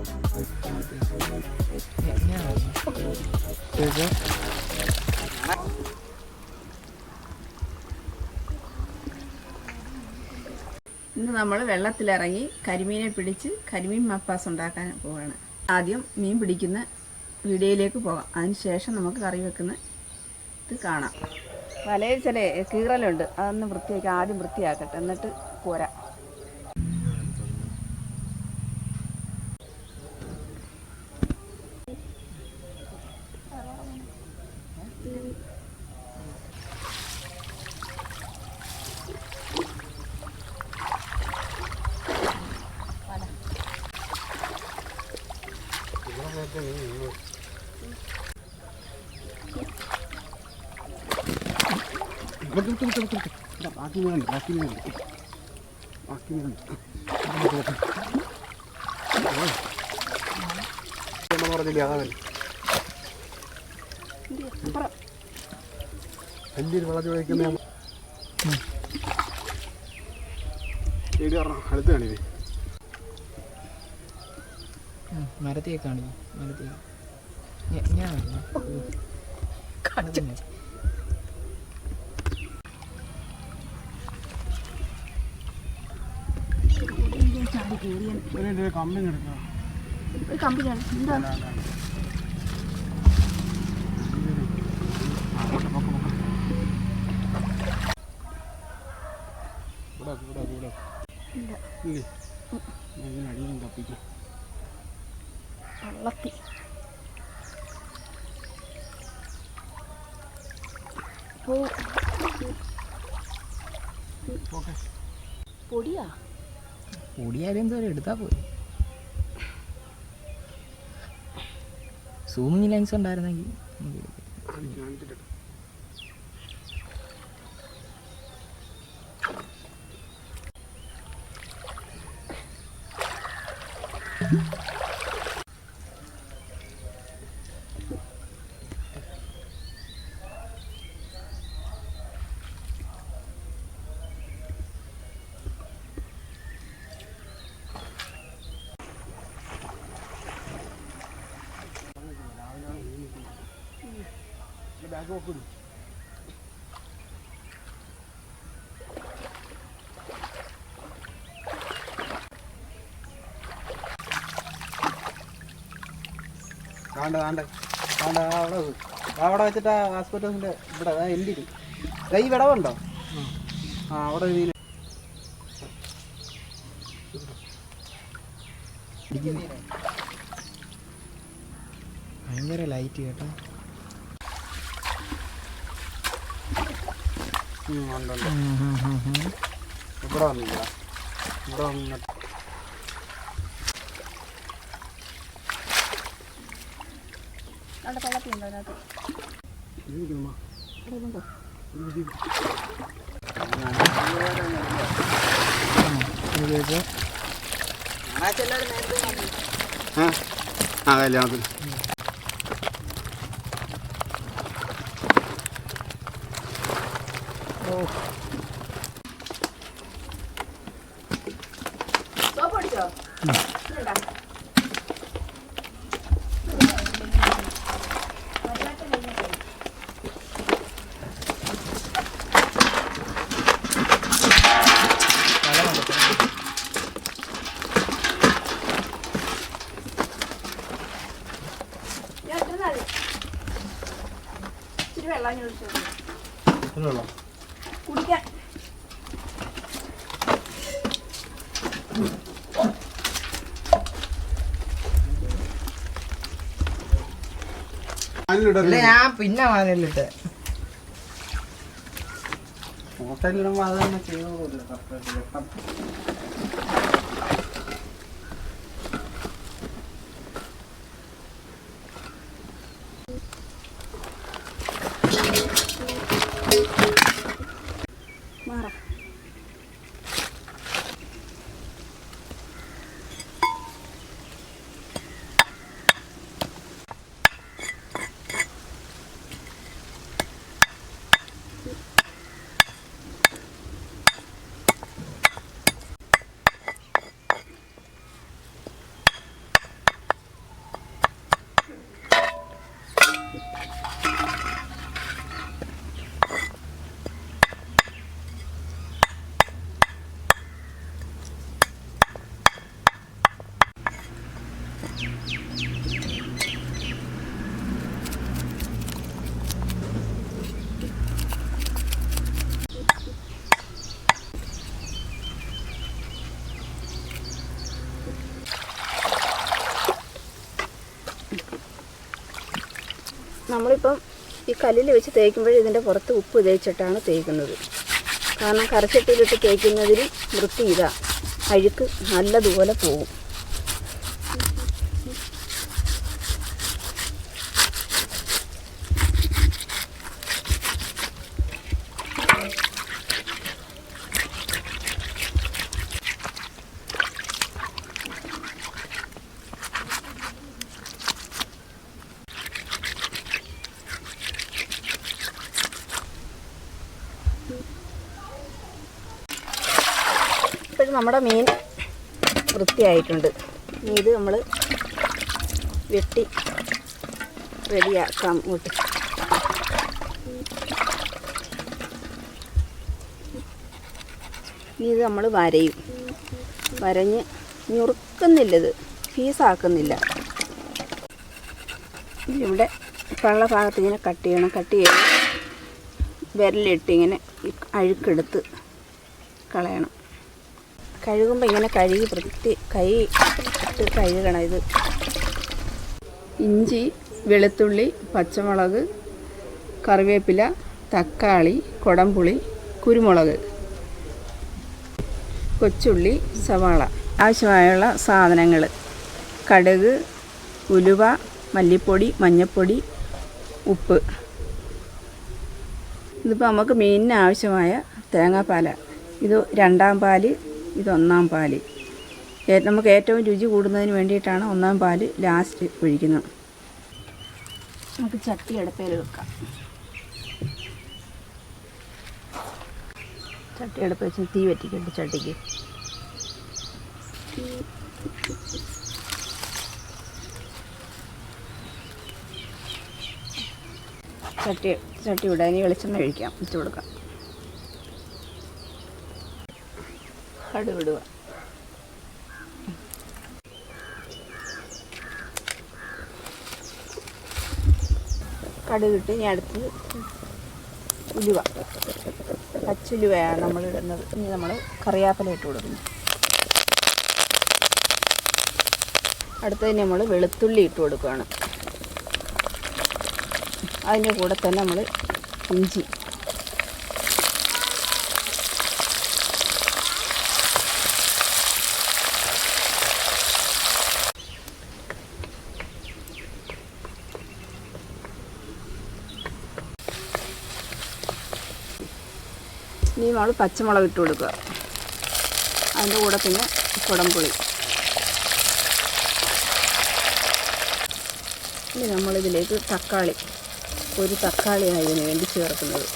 ഇന്ന് നമ്മൾ വെള്ളത്തിലിറങ്ങി കരിമീനെ പിടിച്ച് കരിമീൻ മപ്പാസ് ഉണ്ടാക്കാൻ പോവാണ്. ആദ്യം മീൻ പിടിക്കുന്ന വീഡിയോയിലേക്ക് പോകാം. അതിനുശേഷം നമുക്ക് കറി വെക്കുന്ന ഇത് കാണാം. വലയിൽ ചില കീറലുണ്ട്. അതൊന്ന് വൃത്തിയാക്കി ആദ്യം വൃത്തിയാക്കട്ടെ. എന്നിട്ട് പോരാ. ബാക്കി മീനുണ്ട് ബാക്കി മീനുണ്ട് ബാക്കി മീനുണ്ട് പറഞ്ഞില്ലേ അതാ വലിയൊരു വെള്ളത്തിൽ വയ്ക്കുന്ന ശരി പറഞ്ഞ അടുത്ത് കാണിവേ മരത്തെ കാണിക്കും മരത്തെ ഞാൻ ഇല്ല ഇല്ലേ ഞാൻ അടിയിലും തപ്പിക്കാം വള്ളത്തി പൊടിയാ പൊടിയാലും എന്തോ എടുത്താൽ പോയി. സൂമിങ് ലെൻസ് ഉണ്ടായിരുന്നെങ്കിൽ കാണ്ട കാണ്ട അവിടെ ഇവിടെ വിടവുണ്ടോ ആ അവിടെ ഭയങ്കര ലൈറ്റ് കേട്ടോ. ഇവിടെ വന്നില്ല ഇവിടെ വന്നിട്ട് അവിടെ വെള്ളത്തി ഉണ്ടോ അതിനകത്ത് ഇരിക്കുന്നുമ്മ. ഇവിടെ ഉണ്ടോ ഇത് ഇത്. ആ ആ കല്യാണത്തിന് Oh. അതിലിടരുത്. ഞാൻ പിന്നെ വാനിലിട്ട്. ഹോട്ടലിലിടുമ്പോ അത് തന്നെ നമ്മളിപ്പം ഈ കല്ലിൽ വെച്ച് തേക്കുമ്പോൾ ഇതിന്റെ പുറത്ത് ഉപ്പ് തേച്ചിട്ടാണ് തേക്കുന്നത്. കാരണം കറച്ചട്ടിയിലിട്ട് തേക്കുന്നതിൽ വൃത്തി ഇതാണ് അഴുക്ക് നല്ലതുപോലെ പോവും. നമ്മുടെ മീൻ വൃത്തിയായിട്ടുണ്ട്. ഇനി ഇത് നമ്മൾ വെട്ടി റെഡിയാക്കാം ഇങ്ങോട്ട് ഇനി ഇത് നമ്മൾ വരയും. വരഞ്ഞ് ഞുറുക്കുന്നില്ലത് ഫീസാക്കുന്നില്ല ഇവിടെ പള്ള ഭാഗത്ത് ഇങ്ങനെ കട്ട് ചെയ്യണം. കട്ട് ചെയ്യണം വിരലിട്ട് ഇങ്ങനെ അഴുക്കെടുത്ത് കളയണം. കഴുകുമ്പോൾ ഇങ്ങനെ കഴുകി വൃത്തി കൈ ഇട്ട് കഴുകണം ഇത്. ഇഞ്ചി വെളുത്തുള്ളി പച്ചമുളക് കറിവേപ്പില തക്കാളി കൊടംപുളി കുരുമുളക് കൊച്ചുള്ളി സവാള. ആവശ്യമായുള്ള സാധനങ്ങൾ കടുക് ഉലുവ മല്ലിപ്പൊടി മഞ്ഞൾപ്പൊടി ഉപ്പ്. ഇതിപ്പോൾ നമുക്ക് മീനിന് ആവശ്യമായ തേങ്ങാപ്പാല. ഇത് രണ്ടാം പാൽ ഇത് ഒന്നാം പാൽ. ഏ- നമുക്ക് ഏറ്റവും രുചി കൂടുന്നതിന് വേണ്ടിയിട്ടാണ് ഒന്നാം പാൽ ലാസ്റ്റ് ഒഴിക്കുന്നത്. നമുക്ക് ചട്ടി അടുപ്പയിൽ വെക്കാം. ചട്ടി അടുപ്പ് വെച്ച് തീ പറ്റിക്കട്ടെ ചട്ടിക്ക്. ചട്ടി ചട്ടി വിടാൻ വെളിച്ചെണ്ണ ഒഴിക്കാം. വെച്ച് കൊടുക്കാം. കടുവിടുക കടുകിട്ട് ഇനി അടുത്ത് ഉലുവ. പച്ചുലുവയാണ് നമ്മൾ ഇടുന്നത് ഇനി നമ്മൾ കറിയാപ്പല ഇട്ട് കൊടുക്കുന്നു. അടുത്തതിന് നമ്മൾ വെളുത്തുള്ളി ഇട്ട് കൊടുക്കുകയാണ്. അതിന്റെ കൂടെ തന്നെ നമ്മൾ ഇഞ്ചി ഇനി നമ്മൾ പച്ചമുളക് ഇട്ട് കൊടുക്കുക. അതിന്റെ കൂടെ പിന്നെ കുടംപുളി. ഇനി നമ്മളിതിലേക്ക് തക്കാളി ഒരു തക്കാളിയാണ് ഇതിന് വേണ്ടി ചേർക്കുന്നത്.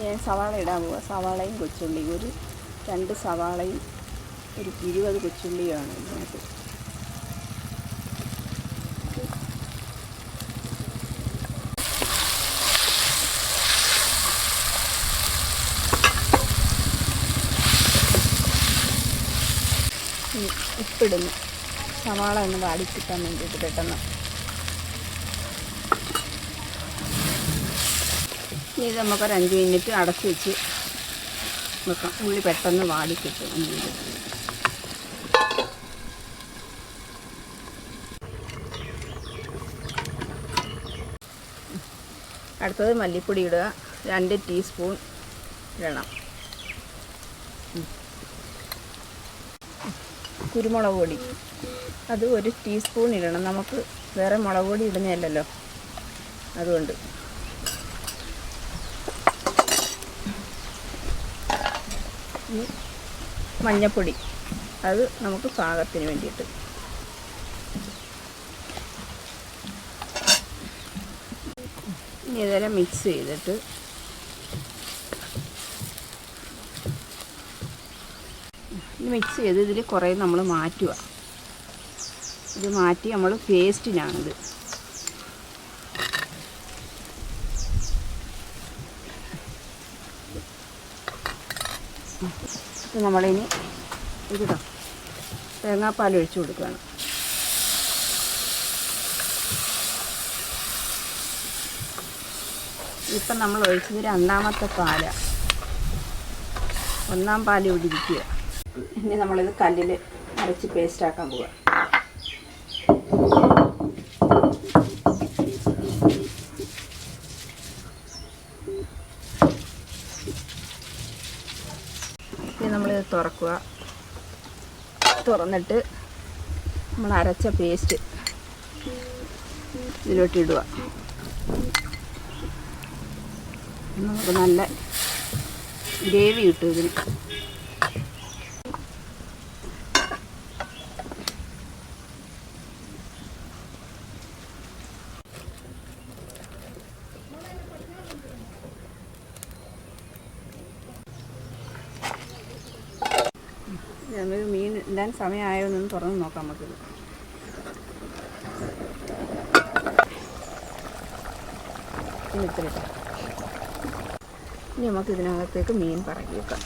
ഞാൻ സവാള ഇടാൻ പോവുക സവാളയും കൊച്ചുള്ളിയും ഒരു രണ്ട് സവാളയും ഒരു ഇരുപത് കൊച്ചുള്ളിയുമാണ് ഇതിനകത്ത് ഇനി ഉപ്പിടുന്നു. സവാള ഒന്ന് വാടിക്കിട്ടാൻ വേണ്ടിയിട്ട് പെട്ടെന്ന്. ഇത് നമുക്കൊരു അഞ്ച് മിനിറ്റ് അടച്ച് വെച്ച് വെക്കാം. ഉള്ളി പെട്ടെന്ന് വാടിക്കിട്ടും. അടുത്തത് മല്ലിപ്പൊടി ഇടുക. രണ്ട് ടീസ്പൂൺ ഇടണം കുരുമുളക് പൊടി. അത് ഒരു ടീസ്പൂൺ ഇടണം. നമുക്ക് വേറെ മുളക് പൊടി ഇടുന്നതല്ലല്ലോ. അതുകൊണ്ട്. മഞ്ഞപ്പൊടി. അത് നമുക്ക് പാകത്തിന് വേണ്ടിയിട്ട്. ഇനി ഇതെല്ലാം മിക്സ് ചെയ്തിട്ട് മിക്സ് ചെയ്ത് ഇതിൽ കുറേ നമ്മൾ മാറ്റുക. ഇത് മാറ്റി നമ്മൾ പേസ്റ്റിനാണിത് ഇത് നമ്മളിനി ഇതാ തേങ്ങാപ്പാൽ ഒഴിച്ചു കൊടുക്കുകയാണ് ഇപ്പം നമ്മൾ ഒഴിച്ചത് രണ്ടാമത്തെ പാലാണ് ഒന്നാം പാൽ ഇവിടെ ഇരിക്കുക. ഇനി നമ്മളിത് കല്ലിൽ അരച്ച് പേസ്റ്റാക്കാൻ പോവുക ഇനി നമ്മളിത് തുറക്കുക. തുറന്നിട്ട് നമ്മൾ അരച്ച പേസ്റ്റ് ഇതിലോട്ട് ഇടുക. നമുക്ക് നല്ല ഗ്രേവി കിട്ടും ഇതിന് നമുക്ക് ഇടാൻ സമയമായോ എന്നൊന്ന് തുറന്ന് നോക്കാം നമുക്കിത് ഇനി ഇത്ര. ഇനി നമുക്ക് ഇതിനകത്തേക്ക് മീൻ പറക്കി വെക്കാം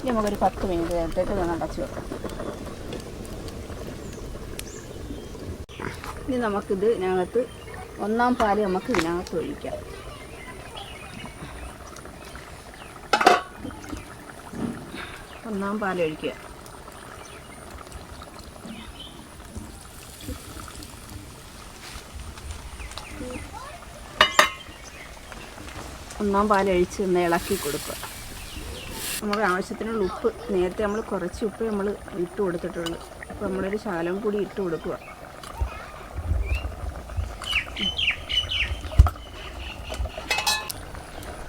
ഇനി നമുക്കൊരു പത്ത് മിനിറ്റ് നേരത്തേക്ക് ഇത് അടച്ചു വെക്കാം. ഇനി നമുക്കിത് ഇതിനകത്ത് ഒന്നാം പാൽ നമുക്ക് ഇതിനകത്ത് ഒഴിക്കാം. ഒന്നാം പാൽ ഒഴിക്കുക. ഒന്നാം പാൽ ഒഴിച്ച് ഒന്ന് ഇളക്കി കൊടുക്കുക. നമുക്ക് ആവശ്യത്തിനുള്ള ഉപ്പ് നേരത്തെ നമ്മൾ കുറച്ച് ഉപ്പ് നമ്മൾ ഇട്ട് കൊടുത്തിട്ടുള്ളൂ. അപ്പോൾ നമ്മളൊരു ശകലം കൂടി ഇട്ട് കൊടുക്കുക.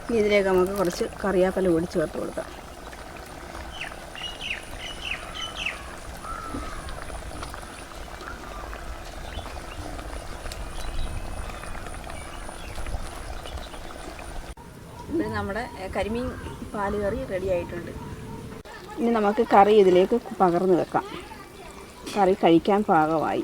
ഇനി ഇതിലേക്ക് നമുക്ക് കുറച്ച് കറിയാപ്പല കൂടി ചേർത്ത് കൊടുക്കാം. നമ്മുടെ കരിമീൻ പാൽ കറി റെഡി ആയിട്ടുണ്ട്. ഇനി നമുക്ക് കറി ഇതിലേക്ക് പകർന്നു വെക്കാം. കറി കഴിക്കാൻ പാകമായി.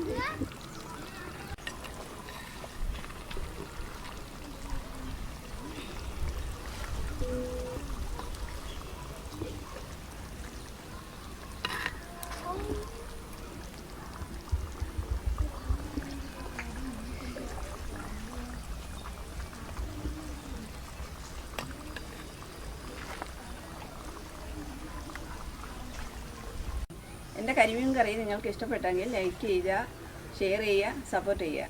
കരിമീൻ കറി നിങ്ങൾക്ക് ഇഷ്ടപ്പെട്ടെങ്കിൽ ലൈക്ക് ചെയ്യുക ഷെയർ ചെയ്യുക സപ്പോർട്ട് ചെയ്യുക.